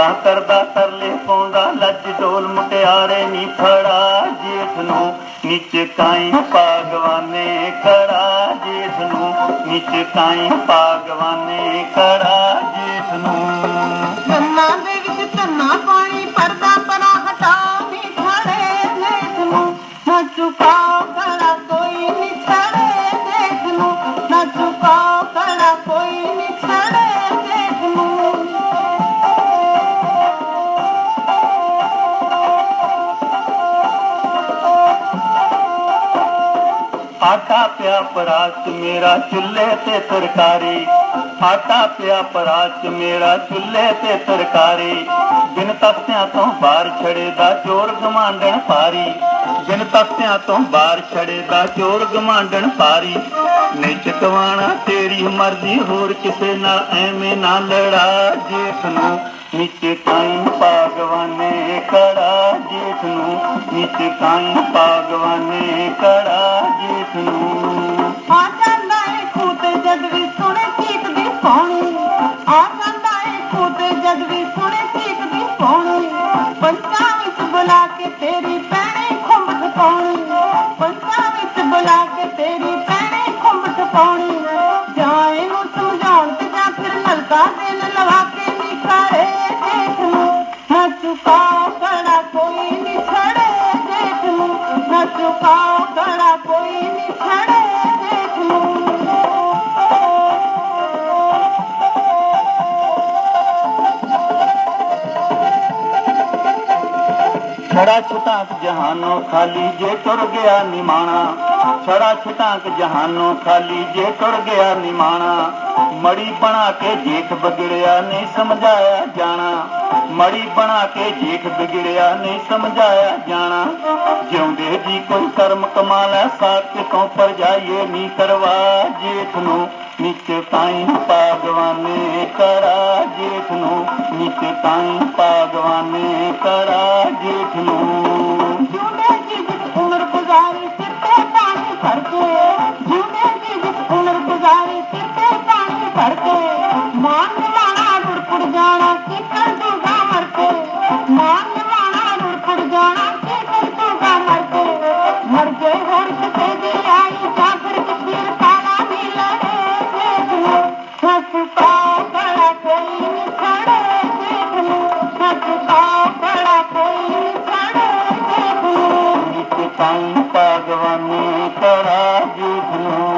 ਮਿੰਤਾ ਕਰਦਾ ਤਰਲੇ ਪਾਉਂਦਾ ਲੱਜ ਡੋਲ ਮੁਟਿਆਰੇ ਨੀ ਫੜਾ ਜੇਠ ਨੂੰ ਨੀਚੇ ਕਾਈ ਪਾਗਵਾਨੇ ਖੜਾ, ਜੇਠ ਨੂੰ ਨੀਚੇ ਕਾਈ ਪਾਗਵਾਨੇ ਖੜਾ, ਜੇਠ ਨੂੰ ਕੰਨਾਂ ਦੇ ਵਿੱਚ ਧੰਨਾ ਆਟਾ ਪਿਆ ਪਰਾਤ ਮੇਰਾ ਚੁੱਲ੍ਹੇ ਤੇ ਤਰਕਾਰੀ। ਆਟਾ ਪਿਆ ਪਰਾਤ ਮੇਰਾ ਚੁੱਲ੍ਹੇ ਤੇ ਤਰਕਾਰੀ। ਬਿਨ ਤਖਤਿਆਂ ਤੋਂ ਬਾਹਰ ਛੜੇ ਦਾ ਚੋਰ ਗਮਾਂਡਣ ਪਾਰੀ। ਬਿਨ ਤਖਤਿਆਂ ਤੋਂ ਬਾਹਰ ਛੜੇ ਦਾ ਚੋਰ ਗਮਾਂਡਣ ਪਾਰੀ। ਨਹੀਂ ਚਕਵਾਣਾ ਤੇਰੀ ਮਰਜ਼ੀ, ਹੋਰ ਕਿਸੇ ਨਾਲ ਐਵੇਂ ਨਾ ਲੜਾ। ਜੇਠ ਨੂੰ ਨੀਚੇ ਕਾਈ ਪਾਗਵਾਨੇ ਕੜਾ ਜੇਠ ਨੂੰ ਨੀਚੇ ਕਾਈ ਪਾਗਵਾਨੇ ਕੜਾ ਜੇਠ ਨੂੰ ਆ ਜਾਂਦਾ ਏ ਖੂਤ ਜਦ ਵੀ ਸੁਣੇ ਚੀਕਦੀ ਪਾਣੀ। ਆ ਜਾਂਦਾ ਏ ਖੂਤ ਜਦ ਵੀ ਸੁਣੇ ਚੀਕਦੀ ਪਾਣੀ। ਪੰਚਾਂ ਵਿੱਚ ਬੁਲਾ ਕੇ ਤੇਰੀ ਪੈਣੇ ਖੁੰਬ ਠਪਾਉਣੀ ਪੰਚਾਂ ਵਿੱਚ ਬੁਲਾ ਕੇ ਤੇਰੀ ਖੁੰਬ ਠਪਾਉਣੀ ਜਾਂ ਇਹਨੂੰ ਸਮਝਾਉਣ ਤੇ ਜਾਂ ਫਿਰ ਨਲਕਾ ਦੇ ਲਵਾ ਕੇ ਨਿਖਾਰੇ ਦੇਖ। ਨੂੰ ਨਾ ਚੁਕਾਓ ਕੜਾ ਕੋਈ ਨਹੀਂ ਦੇਖ। ਨੂੰ ਨਾ ਚੁਕਾਓ ਕੜਾ ਕੋਈ ਨਹੀਂ ਦੇਖ। ਨੂੰ ਛੜਾ ਛਟਾਕ ਜਹਾਨੋਂ ਖਾਲੀ ਜੇ ਤੁਰ ਗਿਆ ਨਿਮਾਣਾ। ਛੜਾ ਛਟਾਕ ਜਹਾਨੋਂ ਖਾਲੀ ਜੇ ਤੁਰ ਗਿਆ ਨਿਮਾਣਾ ਮੜੀ ਬਣਾ ਕੇ ਜੇਠ ਬਗੜਿਆ ਨਹੀਂ ਸਮਝਾਇਆ ਜਾਣਾ। ਮੜੀ ਬਣਾ ਕੇ ਜੇਠ ਬਿਗੜਿਆ ਨਹੀਂ ਸਮਝਾਇਆ ਜਾਣਾ। ਜਿਉਂਦੇ ਜੀ ਕੋਈ ਕਰਮ ਕਮਾ ਲੈ, ਸਾਥ ਕਿਤੋਂ ਪਰ ਜਾਈਏ ਨੀ ਕਰਵਾ। ਜੇਠ ਨੂੰ ਨੀਚੇ ਤਾਈ ਪਾਗਵਾਨੇ ਕਰਾ। ਜੇਠ ਨੂੰ ਨੀਚੇ ਤਾਈ ਪਾਗਵਾਨੇ ਕਰਾ। ਜੇਠ ਨੂੰ ਜਿਉਂਦੇ ਜੀ ਜਿਸ ਉਮਰ ਗੁਜ਼ਾਰੀ ਸਿਰ ਤੇ ਪਾਣੀ ਭਰ ਕੇ, ਮਾਨ ਨਿਮਾਣਾ ਰੁੜਪੁੜ ਜਾਣਾ ਕੀ ਕਰ ਦੂਗਾ ਮਰ ਕੇ, ਮਾਨ ਨਿਮਾਣਾ ਰੁੜਪੁੜ ਜਾਣਾ ਕੀ ਕਰ ਦੂਗਾ ਮਰ ਕੇ, ਮਰ ਜੇ ਹੋਰ ਕਿਸੇ ਦੀ ਆਈ ਜਾਂ ਫਿਰ ਕਿਸੇ ਕਾਲਾ ਵੀ ਲੜੇ ਦੇਖ ਲੋ ਸੱਚ ਕਾ ਬੜਾ ਕੋਈ ਨਹੀਂ ਖੜੇ ਦੇਖ ਲੋ ਸੱਚ ਕਾ ਬੜਾ ਕੋਈ ਨਹੀਂ ਖੜੇ ਦੇਖ ਲੋ ਨੀਚੇ ਤਾਈ ਪਾਗਵਾਨੇ ਕਰਾ ਜੇਠ ਨੂੰ